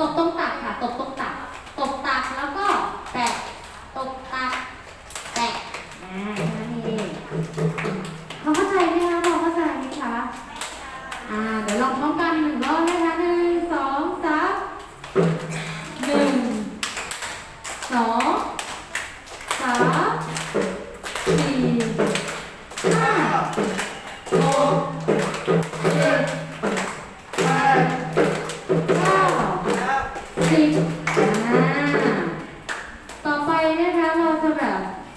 ตบตรงตักค่ะ ตบตรง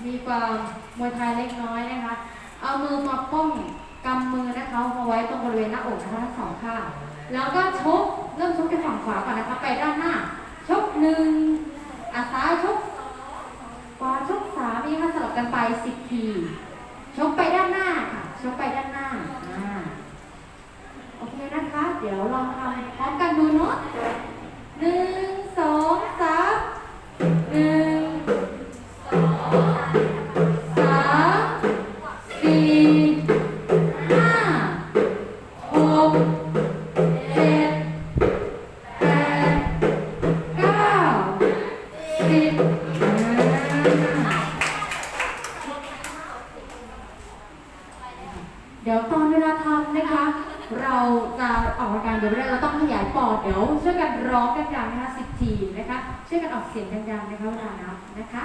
มีความมวยไทยเล็กน้อยนะคะ เอามือมาป้องกำมือนะคะมาไว้ตรงบริเวณหน้าอกนะคะทั้งสองข้าง แล้วก็ชกเริ่มชกที่ฝั่งขวาก่อนนะคะ ไปด้านหน้า ชกหนึ่งอะซ้ายชกขวาชกสามนี่ค่ะสลับกันไปสิบที สี่ห้าหกเจ็ดแปดเก้าสิบเดี๋ยวตอนเวลาทำนะคะ เราจะออกอาการเดี๋ยวไม่ได้เราต้องขยายปอดเดี๋ยวช่วยกันร้องดังๆนะคะสิบทีนะคะช่วยกันออกเสียงดังๆนะคะเวลานับนะคะ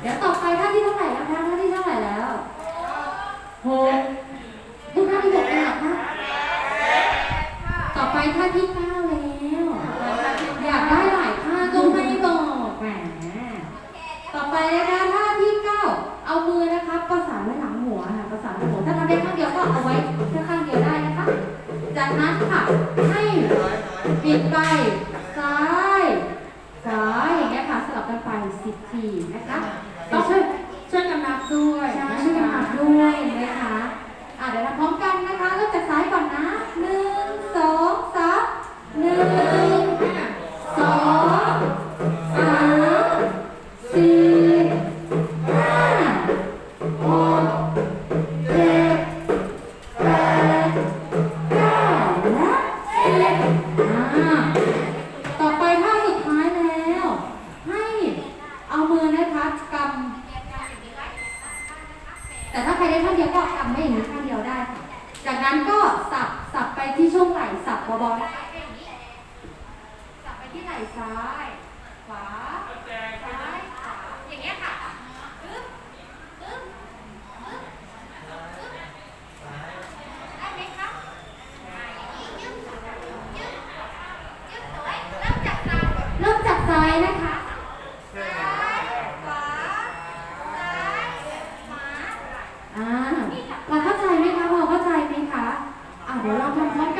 เดี๋ยวต่อ ไปท่าที่เก้าแล้ว อยากได้หลายท่าก็ไม่บอกแหมต่อไปนะคะท่าที่เก้าเอามือนะคะประสานไว้หลังหัวค่ะประสานไว้หัวถ้าทำได้ข้างเดียวก็เอาไว้แค่ข้างเดียวได้นะคะ จากนั้นค่ะให้บิดไปซ้ายซ้ายอย่างเงี้ยค่ะสลับกันไปสิบทีนะคะต้องช่วยช่วยกันนับด้วยช่วยกันหักด้วยนะคะอะเดี๋ยวทำพร้อมกันนะคะเริ่ม แต่ถ้าใครได้ข้างเดียวก็กำไม่อย่างนี้ข้างเดียวได้ จากนั้นก็สับสับไปที่ช่วงไหล่สับเบาๆนะคะสับไปที่ไหล่ซ้าย ขวาซ้าย 别让他们